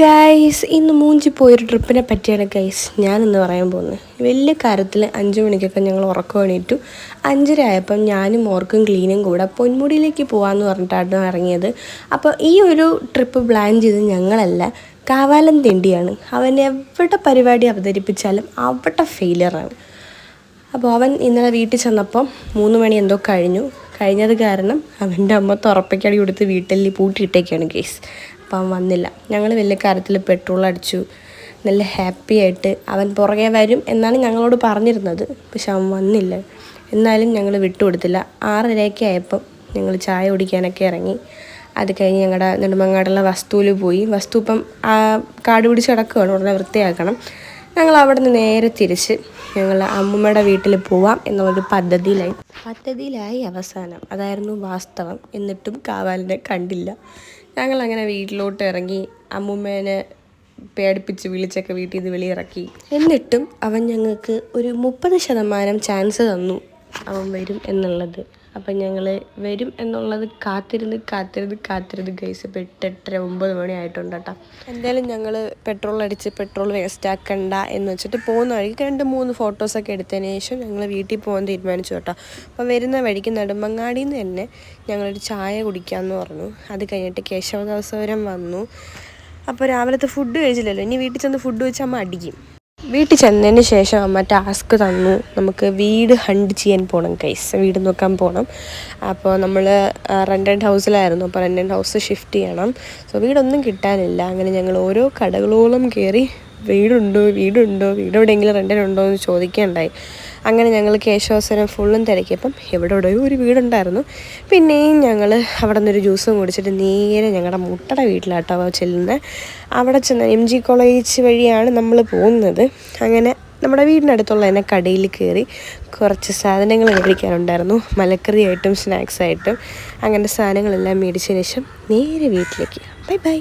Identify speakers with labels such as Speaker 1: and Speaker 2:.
Speaker 1: Guys ഇന്ന് മൂഞ്ചി പോയൊരു ട്രിപ്പിനെ പറ്റിയാണ് ഗൈസ് ഞാനിന്ന് പറയാൻ പോകുന്നത്. വലിയ കാര്യത്തിൽ അഞ്ച് മണിക്കൊക്കെ ഞങ്ങൾ ഉറക്കം എണീറ്റു. അഞ്ചര ആയപ്പം ഞാനും ഓർക്കും ക്ലീനും കൂടെ പൊന്മുടിയിലേക്ക് പോകാമെന്ന് പറഞ്ഞിട്ടാണ് ഇറങ്ങിയത്. അപ്പോൾ ഈ ഒരു ട്രിപ്പ് പ്ലാൻ ചെയ്ത് ഞങ്ങളല്ല കാവാലം തെണ്ടിയാണ്. അവൻ എവിടെ പരിപാടി അവതരിപ്പിച്ചാലും അവിടെ ഫെയിലിയറാണ് അപ്പോൾ അവൻ ഇന്നലെ വീട്ടിൽ ചെന്നപ്പം മൂന്ന് മണി എന്തോ കഴിഞ്ഞു. കഴിഞ്ഞത് കാരണം അവന്റെ അമ്മ തുറപ്പയ്ക്കടി കൊടുത്ത് വീട്ടിൽ പൂട്ടിയിട്ടേക്കാണ് കേസ് അപ്പം വന്നില്ല. ഞങ്ങൾ വലിയ കാര്യത്തിൽ പെട്രോൾ അടിച്ചു. നല്ല ഹാപ്പി ആയിട്ട് അവൻ പുറകെ വരും എന്നാണ് ഞങ്ങളോട് പറഞ്ഞിരുന്നത്. പക്ഷെ അവൻ വന്നില്ല. എന്നാലും ഞങ്ങൾ വിട്ടുകൊടുത്തില്ല. ആറരയൊക്കെ ആയപ്പം ഞങ്ങൾ ചായ കുടിക്കാനൊക്കെ ഇറങ്ങി. അത് കഴിഞ്ഞ് ഞങ്ങളുടെ നെടുമങ്ങാടുള്ള വസ്തുവിൽ പോയി. വസ്തു ഇപ്പം കാട് പിടിച്ച് കിടക്കുകയാണ് ഉടനെ വൃത്തിയാക്കണം. ഞങ്ങൾ അവിടെ നിന്ന് നേരെ തിരിച്ച് ഞങ്ങൾ അമ്മമ്മയുടെ വീട്ടിൽ പോവാം എന്നുള്ളൊരു പദ്ധതിയിലായി. പദ്ധതിയിലായി അവസാനം. അതായിരുന്നു വാസ്തവം. എന്നിട്ടും കാവാലിനെ കണ്ടില്ല. ഞങ്ങൾ അങ്ങനെ വീട്ടിലോട്ട് ഇറങ്ങി അമ്മൂമ്മേനെ പേടിപ്പിച്ച് വിളിച്ചൊക്കെ വീട്ടിൽ നിന്ന് വെളിയിറക്കി. എന്നിട്ടും അവൻ ഞങ്ങൾക്ക് ഒരു മുപ്പത് ശതമാനം ചാൻസ് തന്നു. അവൻ വരും എന്നുള്ളത്. അപ്പം ഞങ്ങൾ വരും എന്നുള്ളത് കാത്തിരുന്ന് കാത്തിരുന്ന് കാത്തിരുന്ന് ഗൈസ് ഇപ്പോൾ എട്ട് എട്ടര ഒമ്പത് മണി ആയിട്ടുണ്ട് കേട്ടോ എന്തായാലും ഞങ്ങൾ പെട്രോൾ അടിച്ച് പെട്രോൾ വേസ്റ്റ് ആക്കണ്ട എന്ന് വെച്ചിട്ട് പോകുന്ന വഴിക്ക് രണ്ട് മൂന്ന് ഫോട്ടോസൊക്കെ എടുത്തതിന് ശേഷം ഞങ്ങൾ വീട്ടിൽ പോകാൻ തീരുമാനിച്ചു കേട്ടോ. അപ്പോൾ വരുന്ന വഴിക്ക് നെടുമ്പങ്ങാടിയിൽ നിന്ന് തന്നെ ഞങ്ങളൊരു ചായ കുടിക്കാമെന്ന് പറഞ്ഞു. അത് കഴിഞ്ഞിട്ട് കേശവദാസപുരം വന്നു. അപ്പോൾ രാവിലത്തെ ഫുഡ് കഴിച്ചില്ലല്ലോ. ഇനി വീട്ടിൽ ചെന്ന് ഫുഡ് വെച്ച് അമ്മ അടിക്കും. വീട്ടിൽ ചെന്നതിന് ശേഷം അമ്മ ടാസ്ക് തന്നു. നമുക്ക് വീട് ഹണ്ട് ചെയ്യാൻ പോകണം കൈസ് വീട് നോക്കാൻ പോകണം അപ്പോൾ നമ്മൾ റെന്റഡ് ഹൗസിലായിരുന്നു അപ്പോൾ റെന്റഡ് ഹൗസ് ഷിഫ്റ്റ് ചെയ്യണം. സോ വീടൊന്നും കിട്ടാനില്ല. അങ്ങനെ ഞങ്ങൾ ഓരോ കടകളോളം കയറി വീടുണ്ടോ വീടുണ്ടോ വീട് എവിടെയെങ്കിലും റെന്റിനുണ്ടോ എന്ന് ചോദിക്കുകയുണ്ടായി. അങ്ങനെ ഞങ്ങൾ കേശവസരം ഫുള്ളും തിരക്കിയപ്പം എവിടെ എവിടെയോ ഒരു വീടുണ്ടായിരുന്നു. പിന്നെയും ഞങ്ങൾ അവിടെ നിന്നൊരു ജ്യൂസും കുടിച്ചിട്ട് നേരെ ഞങ്ങളുടെ മുട്ടയുടെ വീട്ടിലാട്ടോ ചെല്ലുന്നത് അവിടെ ചെന്ന് എം ജി കോളേജ് വഴിയാണ് നമ്മൾ പോകുന്നത്. അങ്ങനെ നമ്മുടെ വീടിനടുത്തുള്ള തന്നെ കടയിൽ കയറി കുറച്ച് സാധനങ്ങൾ മേടിക്കാനുണ്ടായിരുന്നു. മലക്കറി ആയിട്ടും സ്നാക്സ് അങ്ങനത്തെ അങ്ങനെ സാധനങ്ങളെല്ലാം മേടിച്ചതിന് ശേഷം നേരെ വീട്ടിലേക്ക്. Bye bye.